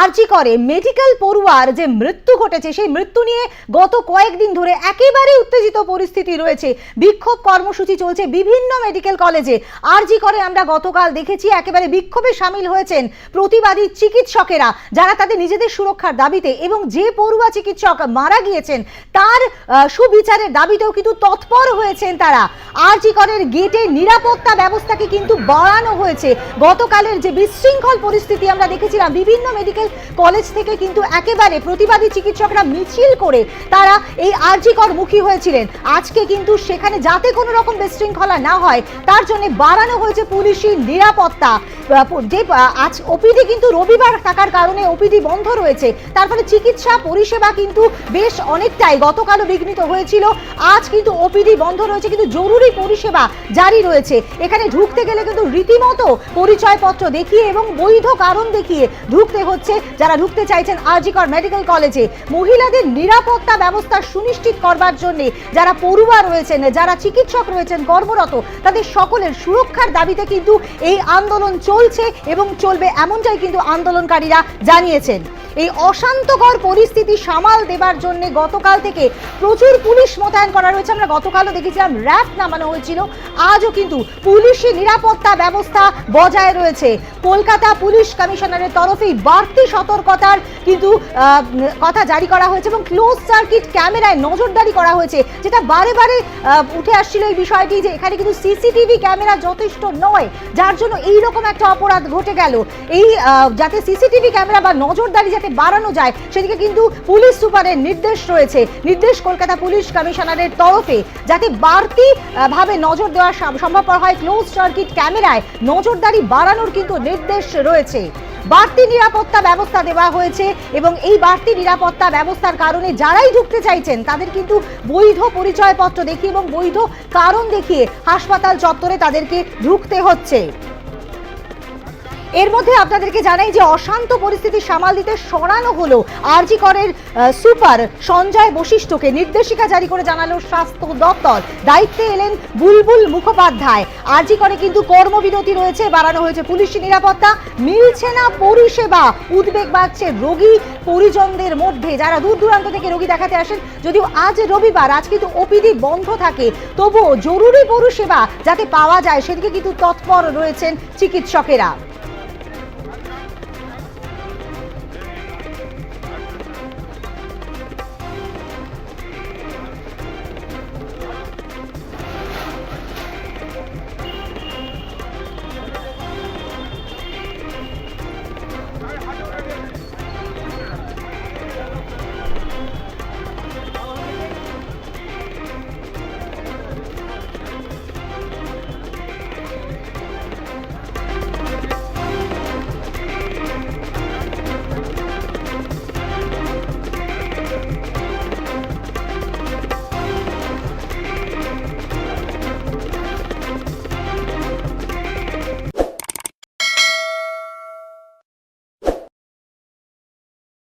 আরজি করে। মেডিকেল পড়ুয়ার যে মৃত্যু ঘটেছে, সেই মৃত্যু নিয়ে গত কয়েকদিন ধরে একেবারে উত্তেজিত পরিস্থিতি রয়েছে। বিক্ষোভ কর্মসূচি চলছে বিভিন্ন মেডিকেল কলেজে। আরজি করে আমরা গতকাল দেখেছি, একেবারে বিক্ষোভে সামিল হয়েছেন প্রতিবাদী চিকিৎসকেরা, যারা তাদের নিজেদের সুরক্ষার দাবিতে এবং যে পড়ুয়া চিকিৎসক মারা গিয়েছেন, তার সুবিচারের দাবিতেও কিন্তু তৎপর হয়েছেন তারা। আরজি করের গেটে নিরাপত্তা ব্যবস্থাকে কিন্তু বাড়ানো হয়েছে। গতকালের যে বিশৃঙ্খল পরিস্থিতি আমরা দেখেছিলাম, বিভিন্ন মেডিকেল কলেজ থেকে কিন্তু একেবারে প্রতিবাদী চিকিৎসকরা মিছিল করে তারা এই আরজিকর মুখী হয়েছিলেন। আজকে কিন্তু সেখানে যাতে কোনো রকম বিশৃঙ্খলা না হয়, তার জন্য বাড়ানো হয়েছে পুলিশি নিরাপত্তা। যে আজ ওপিডি কিন্তু রবিবার থাকার কারণে ওপিডি বন্ধ রয়েছে। তার ফলে চিকিৎসা পরিষেবা কিন্তু বেশ অনেকটাই গতকালও বিঘ্নিত হয়েছিল। আজ কিন্তু ওপিডি বন্ধ রয়েছে, কিন্তু জরুরি পরিষেবা জারি রয়েছে। এখানে ঢুকতে গেলে কিন্তু রীতিমতো পরিচয়পত্র দেখিয়ে এবং বৈধ কারণ দেখিয়ে ঢুকতে হচ্ছে। যারা ঢুকতে চাইছেন আরজিকর মেডিকেল কলেজে। মহিলাদের নিরাপত্তা ব্যবস্থা সুনিশ্চিত করবার জন্য যারা পড়ুয়া রয়েছেন, যারা চিকিৎসক রয়েছেন, কর্মরত, তাদের সকলের সুরক্ষার দাবিতে কিন্তু এই আন্দোলন চলছে এবং চলবে এমনটাই কিন্তু আন্দোলনকারীরা জানিয়েছেন। এই অশান্তকর পরিস্থিতি সামাল দেবার জন্য গতকাল থেকে প্রচুর পুলিশ মোতায়েন করা রয়েছে। আমরা গতকালও দেখেছিলাম র্যাফ নামানো হয়েছিল। আজও কিন্তু পুলিশি নিরাপত্তা ব্যবস্থা বজায় রয়েছে। কলকাতা পুলিশ কমিশনারের তরফেই বাড়তি সতর্কতার কিন্তু কথা জারি করা হয়েছে এবং ক্লোজ সার্কিট ক্যামেরায় নজরদারি করা হয়েছে, যেটা বারে বারে উঠে আসছিল এই বিষয়টি যে এখানে কিন্তু সিসিটিভি ক্যামেরা যথেষ্ট নয়, যার জন্য এই রকম একটা অপরাধ ঘটে গেল। এই যাতে সিসিটিভি ক্যামেরা বা নজরদারি যাতে বাড়ানো যায়, সেদিকে কিন্তু পুলিশ সুপারের নির্দেশ রয়েছে। নির্দেশ কলকাতা পুলিশ কমিশনারের তরফে যাতে বাড়তি ভাবে নজর দেওয়া সম- সম্ভবপর হয় ক্লোজ সার্কিট ক্যামেরায় নজরদারি বাড়ানোর কিন্তু নির্দেশ রয়েছে। বাড়তি নিরাপত্তা ব্যবস্থা দেওয়া হয়েছে এবং এই বাড়তি নিরাপত্তা ব্যবস্থার কারণে যারাই ঢুকতে চাইছেন, তাদের কিন্তু বৈধ পরিচয়পত্র দেখিয়ে এবং বৈধ কারণ দেখিয়ে হাসপাতাল চত্বরে তাদেরকে ঢুকতে হচ্ছে। এর মধ্যে আপনাদেরকে জানাই যে অশান্ত পরিস্থিতি সামাল দিতে সরানো হলো আরজি করের সুপার সঞ্জয় বশিষ্ঠকে। নির্দেশিকা জারি করে জানালো স্বাস্থ্য দপ্তর। দায়িত্বে এলেন বুলবুল মুখোপাধ্যায়। আরজি করে কিন্তু কর্মবিরতি রয়েছে, বাড়ানো হয়েছে পুলিশি নিরাপত্তা। মিলছে না পরিষেবা, উদ্বেগ বাড়ছে রোগী পরিজনদের মধ্যে। যারা দূর দূরান্ত থেকে রোগী দেখাতে আসেন, যদিও আজ রবিবার, আজ কিন্তু ওপিডি বন্ধ থাকে। তবুও জরুরি পরিষেবা যাতে পাওয়া যায়, সেদিকে কিন্তু তৎপর রয়েছেন চিকিৎসকেরা।